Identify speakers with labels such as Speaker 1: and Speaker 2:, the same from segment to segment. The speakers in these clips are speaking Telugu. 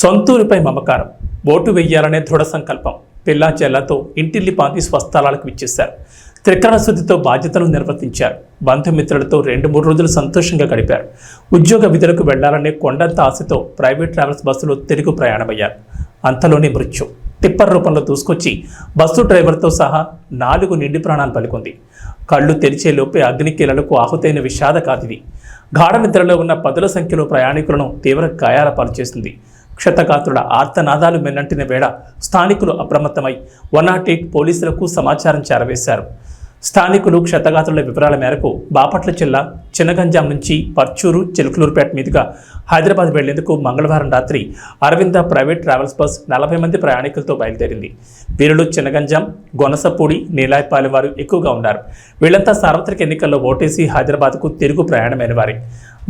Speaker 1: సొంతూరిపై మమకారం. ఓటు వెయ్యాలనే దృఢ సంకల్పం. పిల్లా చెల్లతో ఇంటిల్లి పాతి స్వస్థలాలకు విచ్చేశారు. త్రికరణ శుద్ధితో బాధ్యతలు నిర్వర్తించారు. బంధుమిత్రులతో రెండు మూడు రోజులు సంతోషంగా గడిపారు. ఉద్యోగ విధులకు వెళ్ళాలనే కొండంత ఆశతో ప్రైవేట్ ట్రావెల్స్ బస్సులో తిరుగు ప్రయాణమయ్యారు. అంతలోనే మృత్యు. టిప్పర్ రూపంలో దూసుకొచ్చి బస్సు డ్రైవర్తో సహా నాలుగు నిండి ప్రాణాలు పలుకుంది. కళ్ళు తెరిచే లోపే అగ్నికీలలకు ఆహుతైన విషాద కాదిది గాఢ నిద్రలో ఉన్న పదుల సంఖ్యలో ప్రయాణికులను తీవ్ర గాయాల పాలు చేసింది. క్షతగాత్రుల ఆర్తనాదాలు మెన్నంటిన వేళ స్థానికులు అప్రమత్తమై వన్ నాట్ ఎయిట్ పోలీసులకు సమాచారం చేరవేశారు. స్థానికులు క్షతగాత్రుల వివరాల మేరకు బాపట్ల జిల్లా చిన్నగంజాం నుంచి పర్చూరు చిలుకలూరుపేట మీదుగా హైదరాబాద్ వెళ్ళేందుకు మంగళవారం రాత్రి అరవింద ప్రైవేట్ ట్రావెల్స్ బస్ నలభై మంది ప్రయాణికులతో బయలుదేరింది. వీరిలో చిన్నగంజాం గొనసపూడి నీలాయపాలెం వారు ఎక్కువగా ఉన్నారు. వీళ్ళంతా సార్వత్రిక ఎన్నికల్లో ఓటేసి హైదరాబాద్కు తిరుగు ప్రయాణమైన వారి.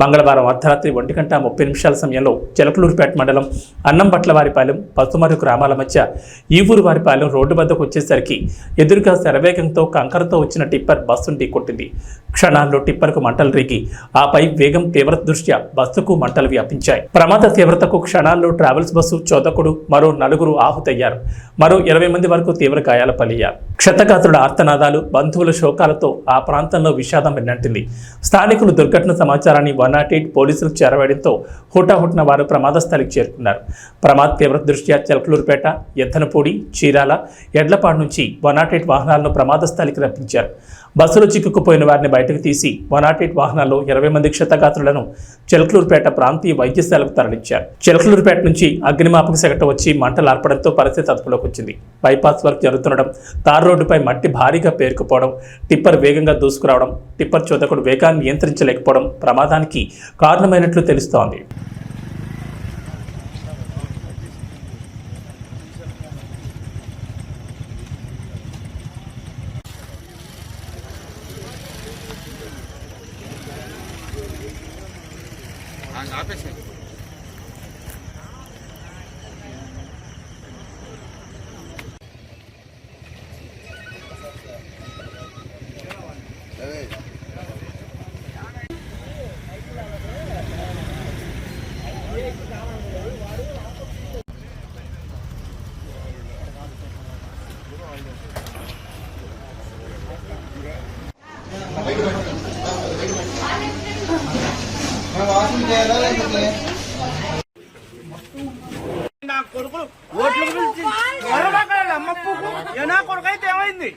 Speaker 1: మంగళవారం అర్ధరాత్రి ఒంటి గంట ముప్పై నిమిషాల సమయంలో చిలకలూరుపేట మండలం అన్నంపట్లవారిపాలెం పసుమరు గ్రామాల మధ్య ఈ ఊరు వారిపాలెం రోడ్డు వద్దకు వచ్చేసరికి ఎదురుగా శరవేగంతో కంకరతో వచ్చిన టిప్పర్ బస్సును ఢీకొట్టింది క్షణాల్లో టిప్పర్కు మంటలు రేగి ఆపై వేగం తీవ్రత దృష్ట్యా బస్సుకు మంటలు వ్యాపించాయి. ప్రమాద తీవ్రతకు క్షణాల్లో ట్రావెల్స్ బస్సు చోదకుడు మరో నలుగురు ఆహుతయ్యారు. మరో ఇరవై మంది వరకు తీవ్ర గాయాల పలయ్యారు. క్షతగాత్రుల ఆర్తనాదాలు బంధువుల శోకాలతో ఆ ప్రాంతంలో విషాదం వెన్నంటింది. స్థానికులు దుర్ఘటన సమాచారాన్ని వన్ నాట్ ఎయిట్ పోలీసులు చేరవేయడంతో హుటాహుటిన వారు ప్రమాద స్థలికి చేరుకున్నారు. ప్రమాద తీవ్రత దృష్ట్యా చెలకలూరుపేట ఎద్దనపూడి చీరాల ఎడ్లపాడు నుంచి వన్ నాట్ ఎయిట్ వాహనాలను ప్రమాద స్థలికి రప్పించారు. బస్సులో చిక్కుకుపోయిన వారిని బయటకు తీసి వన్ నాట్ ఎయిట్ వాహనాల్లో ఇరవై మంది క్షతగాత్రులను చెలకలూరుపేట ప్రాంతీయ వైద్యశాలకు తరలించారు. చెలకలూరుపేట నుంచి అగ్నిమాపక సెగట వచ్చి మంటలు ఆర్పడంతో పరిస్థితి అదుపులోకి వచ్చింది. బైపాస్ వర్క్ జరుగుతుండడం తార్ రోడ్డుపై మట్టి భారీగా పేరుకుపోవడం టిప్పర్ వేగంగా దూసుకురావడం టిప్పర్ చోదకుడు వేగాన్ని నియంత్రించలేకపోవడం ప్రమాదానికి కారణమైనట్లు తెలుస్తోంది.
Speaker 2: 拿着钱。
Speaker 3: నా కొడుకులు ఓట్లు పిలిచి ఎవరో అమ్మ ఏ నా కొడుకు అయితే ఏమైంది?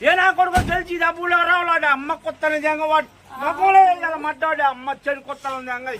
Speaker 3: ఏ నా కొడుకు తెలిసి డబ్బులు రావాలి అమ్మ కొత్త నిజంగా వాడు. మొక్కలే మడ్డాడు అమ్మ చెడు కొత్త నిజంగా